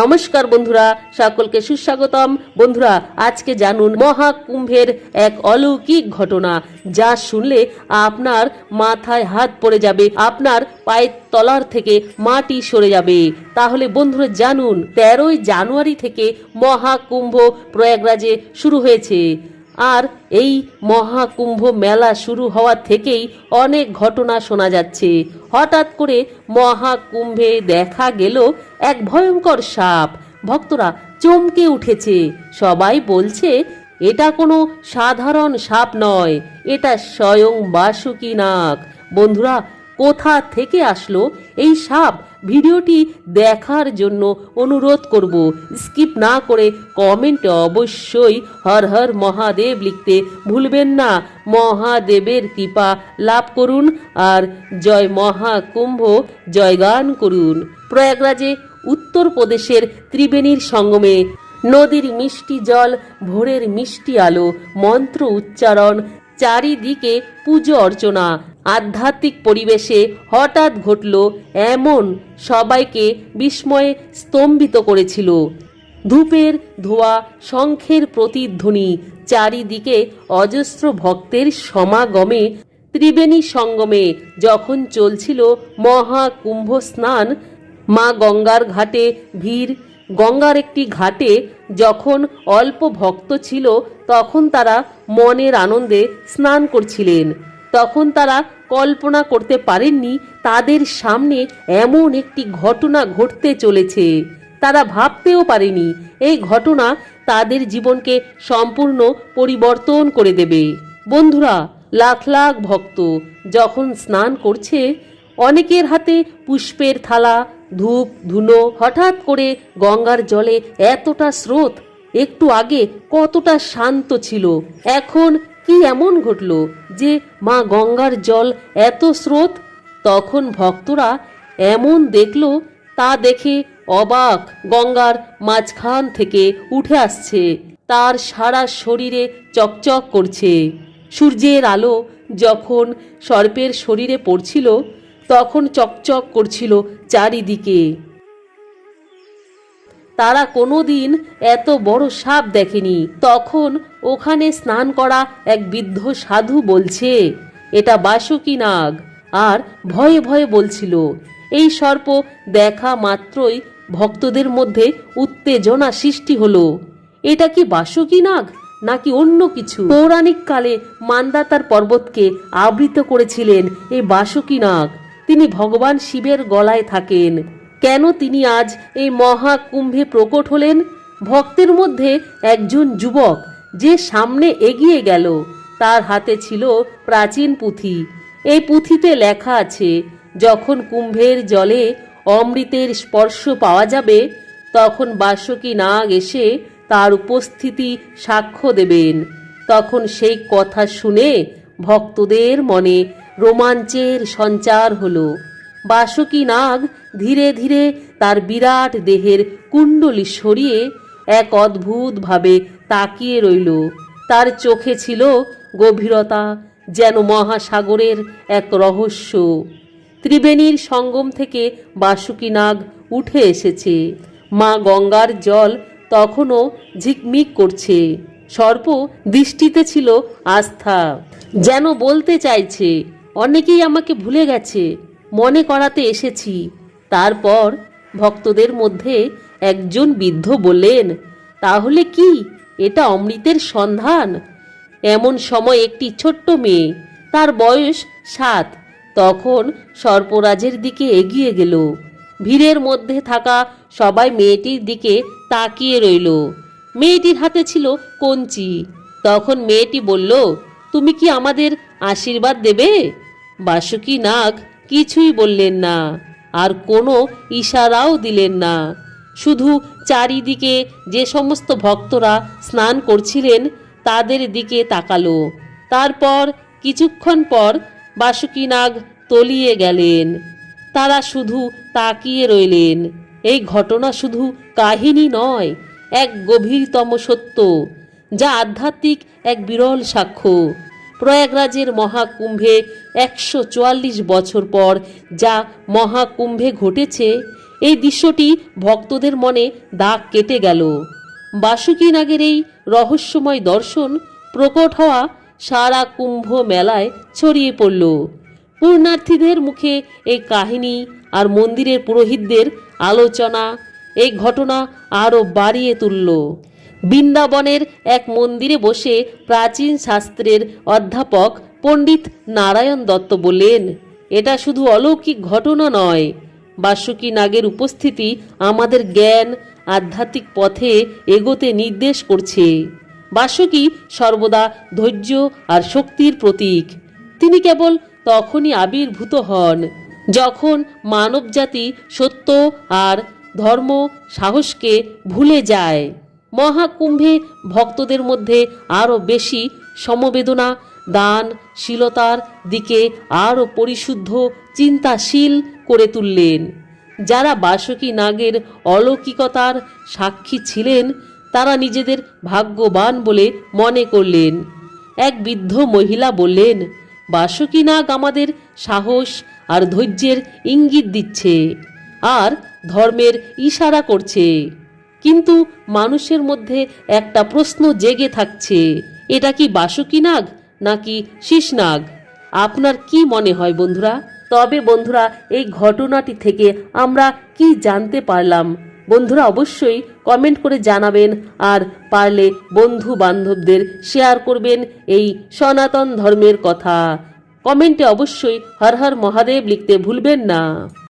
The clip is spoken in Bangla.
নমস্কার বন্ধুরা, সকলকে সুস্বাগতম। বন্ধুরা, আজকে জানুন মহাকুম্ভের এক অলৌকিক ঘটনা, যা শুনলে আপনার মাথায় হাত পড়ে যাবে, আপনার পায়ের তলার থেকে মাটি সরে যাবে। তাহলে বন্ধুরা, জানুন, তেরোই জানুয়ারি থেকে মহাকুম্ভ প্রয়াগরাজে শুরু হয়েছে। আর এই মহাকুম্ভ মেলা শুরু হওয়া থেকেই অনেক ঘটনা শোনা যাচ্ছে। হঠাৎ করে মহাকুম্ভে দেখা গেল এক ভয়ঙ্কর সাপ। ভক্তরা চমকে উঠেছে। সবাই বলছে, এটা কোনো সাধারণ সাপ নয়, এটা স্বয়ং বাসুকি নাগ বন্ধুরা কোথা থেকে আসলো এই সাপ? ভিডিওটি দেখার জন্য অনুরোধ করব। স্কিপ না করে কমেন্টে অবশ্যই হর হর মহাদেব লিখতে ভুলবেন না। মহাদেবের কৃপা লাভ করুন আর জয় মহাকুম্ভ জয়গান করুন। প্রয়াগরাজে উত্তরপ্রদেশের ত্রিবেণীর সঙ্গমে নদীর মিষ্টি জল, ভোরের মিষ্টি আলো, মন্ত্র উচ্চারণ, চারিদিকে পুজো অর্চনা। আধ্যাত্মিক পরিবেশে হঠাৎ ঘটল এমন সবাইকে বিস্ময়ে স্তম্ভিত করেছিল। ধূপের ধোয়া, শঙ্খের প্রতিধ্বনি, চারিদিকে অজস্র ভক্তের সমাগমে, ত্রিবেণী সঙ্গমে যখন চলছিল মহাকুম্ভ স্নান, মা গঙ্গার ঘাটে ভিড়, গঙ্গার একটি ঘাটে যখন অল্প ভক্ত ছিল তখন তারা মনের আনন্দে স্নান করছিলেন। তখন তারা কল্পনা করতে পারেননি তাদের সামনে এমন একটি ঘটনা ঘটতে চলেছে। তারা ভাবতেও পারেনি এই ঘটনা তাদের জীবনকে সম্পূর্ণ পরিবর্তন করে দেবে। বন্ধুরা, লাখ লাখ ভক্ত যখন স্নান করছে, অনেকের হাতে পুষ্পের থালা, ধূপ, ধুনো, হঠাৎ করে গঙ্গার জলে এতটা স্রোত একটু আগে কতটা শান্ত ছিল। এখন কি এমন ঘটল যে মা গঙ্গার জল এত স্রোত? তখন ভক্তরা এমন দেখল তা দেখে অবাক গঙ্গার মাঝখান থেকে উঠে আসছে। তার সারা শরীরে চকচক করছে। সূর্যের আলো যখন সর্পের শরীরে পড়ছিল, তখন চকচক করছিল চারিদিকে। তারা কোনোদিন এত বড় সাপ দেখেনি। তখন ওখানে স্নান করা এক বৃদ্ধ সাধু বলছে, এটা বাসুকি নাগ। আর ভয়ে ভয়ে বলছিল, এই সর্প দেখা মাত্রই ভক্তদের মধ্যে উত্তেজনা সৃষ্টি হলো। এটা কি বাসুকি নাগ নাকি অন্য কিছু? পৌরাণিক কালে মান্দাতার পর্বতকে আবৃত করেছিলেন এই বাসুকি নাগ। তিনি ভগবান শিবের গলায় থাকেন। কেন তিনি আজ এই মহাকুম্ভে প্রকট হলেন? ভক্তের মধ্যে একজন যুবক যে সামনে এগিয়ে গেল, তার হাতে ছিল প্রাচীন পুঁথি। এই পুঁথিতে লেখা আছে, যখন কুম্ভের জলে অমৃতের স্পর্শ পাওয়া যাবে, তখন বাসকি নাগ এসে তার উপস্থিতি সাক্ষ্য দেবেন। তখন সেই কথা শুনে ভক্তদের মনে রোমাঞ্চের সঞ্চার হলো। বাসকি নাগ ধীরে ধীরে তার বিরাট দেহের কুণ্ডলি সরিয়ে এক অদ্ভুতভাবে তাকিয়ে রইল। তার চোখে ছিল গভীরতা, যেন মহাসাগরের এক রহস্য। ত্রিবেণীর সঙ্গম থেকে বাসুকি নাগ উঠে এসেছে। মা গঙ্গার জল তখনও ঝিকমিক করছে। সর্প দৃষ্টিতে ছিল আস্থা। যেন বলতে চাইছে, অনেকেই আমাকে ভুলে গেছে। মনে করাতে এসেছি। তারপর ভক্তদের মধ্যে একজন বৃদ্ধ বললেন, তাহলে কি? এটা অমৃতের সন্ধান? এমন সময় একটি ছোট্ট মেয়ে, তার বয়স সাত, তখন সর্পরাজের দিকে এগিয়ে গেল। ভিড়ের মধ্যে থাকা সবাই মেয়েটির দিকে তাকিয়ে রইল। মেয়েটির হাতে ছিল কঞ্চি। তখন মেয়েটি বলল, তুমি কি আমাদের আশীর্বাদ দেবে? বাসুকি নাগ কিছুই বললেন না, আর কোনো ইশারাও দিলেন না। শুধু চারিদিকে যে সমস্ত ভক্তরা স্নান করছিলেন, তাদের দিকে তাকালো। তারপর কিছুক্ষণ পর বাসুকিনাগ তলিয়ে গেলেন। তারা শুধু তাকিয়ে রইলেন। এই ঘটনা শুধু কাহিনী নয়, এক গভীরতম সত্য, যা আধ্যাত্মিক এক বিরল সাক্ষ্য। প্রয়াগরাজের মহাকুম্ভে একশো চুয়াল্লিশ বছর পর যা মহাকুম্ভে ঘটেছে, এই দৃশ্যটি ভক্তদের মনে দাগ কেটে গেল। বাসুকী নাগের এই রহস্যময় দর্শন প্রকট হওয়া সারা কুম্ভ মেলায় ছড়িয়ে পড়ল। পূর্ণার্থীদের মুখে এই কাহিনী আর মন্দিরের পুরোহিতদের আলোচনা, এই ঘটনা আরও বাড়িয়ে তুলল। বৃন্দাবনের এক মন্দিরে বসে প্রাচীন শাস্ত্রের অধ্যাপক পণ্ডিত নারায়ণ দত্ত বললেন, এটা শুধু অলৌকিক ঘটনা নয়। বাসুকী নাগের উপস্থিতি আমাদের জ্ঞান, আধ্যাত্মিক পথে এগোতে নির্দেশ করছে। বাসুকী সর্বদা ধৈর্য আর শক্তির প্রতীক। তিনি কেবল তখনই আবির্ভূত হন যখন মানবজাতি সত্য আর ধর্ম সাহসকে ভুলে যায়। মহাকুম্ভে ভক্তদের মধ্যে আরও বেশি সমবেদনা, দান, শীলতার দিকে আরও পরিশুদ্ধ, চিন্তাশীল করে তুললেন। যারা বাসকী নাগের অলৌকিকতার সাক্ষী ছিলেন, তারা নিজেদের ভাগ্যবান বলে মনে করলেন। এক বৃদ্ধ মহিলা বললেন, বাসকী নাগ আমাদের সাহস আর ধৈর্যের ইঙ্গিত দিচ্ছে, আর ধর্মের ইশারা করছে। কিন্তু মানুষের মধ্যে একটা প্রশ্ন জেগে থাকছে, এটা কি বাসুকী নাগ নাকি শীষনাগ আপনার কি মনে হয় বন্ধুরা? তবে বন্ধুরা, এই ঘটনাটি থেকে আমরা কি জানতে পারলাম? বন্ধুরা, অবশ্যই কমেন্ট করে জানাবেন আর পারলে বন্ধু বান্ধবদের শেয়ার করবেন এই সনাতন ধর্মের কথা। কমেন্টে অবশ্যই হর হর মহাদেব লিখতে ভুলবেন না।